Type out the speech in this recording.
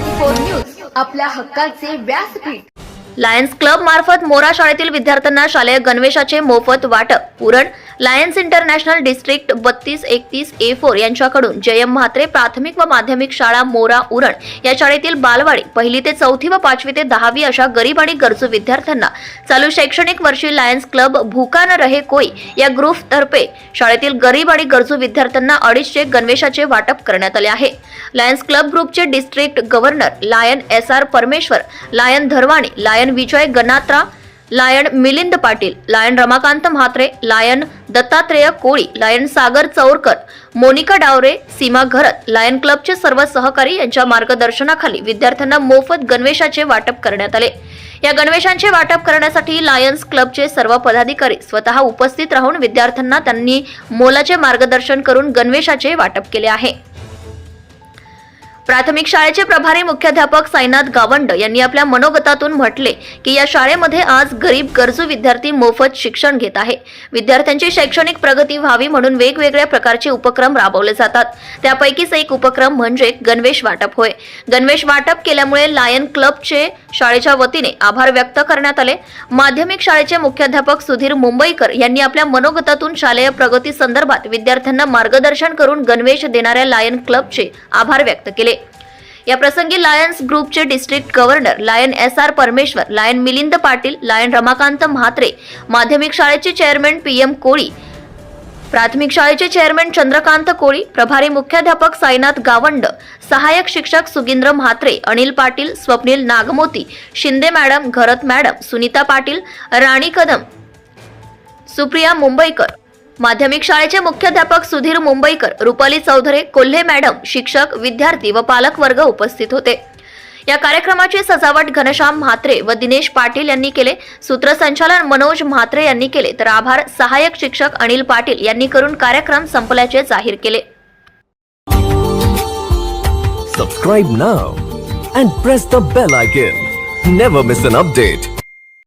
Four news आपल्या हक्काचे व्यासपीठ. लायन्स क्लब मार्फत मोरा शाळेतील विद्यार्थ्यांना शालेय गणवेशाचे मोफत वाटप पुरण लायन्स इंटरनॅशनल डिस्ट्रिक्ट बत्तीस एकतीस ए फोर यांच्याकडून जयम म्हात्रे प्राथमिक व माध्यमिक शाळा मोरा उरण या शाळेतील बालवाडी पहिली ते चौथी व पाचवी ते दहावी अशा गरीब आणि गरजू विद्यार्थ्यांना चालू शैक्षणिक वर्षी लायन्स क्लब भूका न रहे कोई या ग्रुपतर्फे शाळेतील गरीब आणि गरजू विद्यार्थ्यांना अडीचशे गणवेशाचे वाटप करण्यात आले आहे. लायन्स क्लब ग्रुपचे district governor lion S R Parameshwar lion Dharwani lion Vijay Ganatra lion Milind Patil lion Ramakant Mhatre lion Dattatreya Koli lion Sagar Chaurkar Monika Dawre Seema Gharat lion क्लबचे सर्व सहकारी यांच्या मार्गदर्शनाखाली विद्यार्थ्यांना मोफत गणवेशाचे वाटप करण्यात आले. या गणवेशांचे वाटप करण्यासाठी लायन्स क्लबचे सर्व पदाधिकारी स्वतः उपस्थित राहून विद्यार्थ्यांना त्यांनी मोलाचे मार्गदर्शन करून गणवेशाचे वाटप केले आहे. प्राथमिक शाळेचे प्रभारी मुख्याध्यापक साईनाथ गावंड यांनी आपल्या मनोगतातून म्हटले की या शाळेमध्ये आज गरीब गरजू विद्यार्थी मोफत शिक्षण घेत आहे. विद्यार्थ्यांची शैक्षणिक प्रगती व्हावी म्हणून वेगवेगळ्या प्रकारचे उपक्रम राबवले जातात. त्यापैकीच एक उपक्रम म्हणजे गणवेश वाटप होय. गणवेश वाटप केल्यामुळे लायन क्लबचे शाळेच्या वतीने आभार व्यक्त करण्यात आले. माध्यमिक शाळेचे मुख्याध्यापक सुधीर मुंबईकर यांनी आपल्या मनोगतातून शालेय प्रगती संदर्भात विद्यार्थ्यांना मार्गदर्शन करून गणवेश देणाऱ्या लायन क्लबचे आभार व्यक्त केले. या प्रसंगी लायन्स ग्रुपचे district governor lion S R Parameshwar lion Milind Patil lion Ramakant Mhatre माध्यमिक शाळेचे चेअरमॅन पी एम कोळी प्राथमिक शाळेचे चेअरमॅन चंद्रकांत कोळी प्रभारी मुख्याध्यापक साईनाथ गावंड सहाय्यक शिक्षक सुगिंद्र म्हात्रे अनिल पाटील स्वप्नील नागमोती शिंदे मॅडम घरत मॅडम सुनीता पाटील राणी कदम सुप्रिया मुंबईकर माध्यमिक शाळेचे मुख्याध्यापक सुधीर मुंबईकर रुपाली चौधरे कोल्हे मॅडम शिक्षक विद्यार्थी व पालक वर्ग उपस्थित होते. या कार्यक्रमाची सजावट घनश्याम म्हात्रे व दिनेश पाटील यांनी केले सूत्रसंचालन मनोज म्हात्रे यांनी केले तर आभार सहाय्यक शिक्षक अनिल पाटील यांनी करून कार्यक्रम संपल्याचे जाहीर केले Subscribe now and press the bell icon. Never miss an update.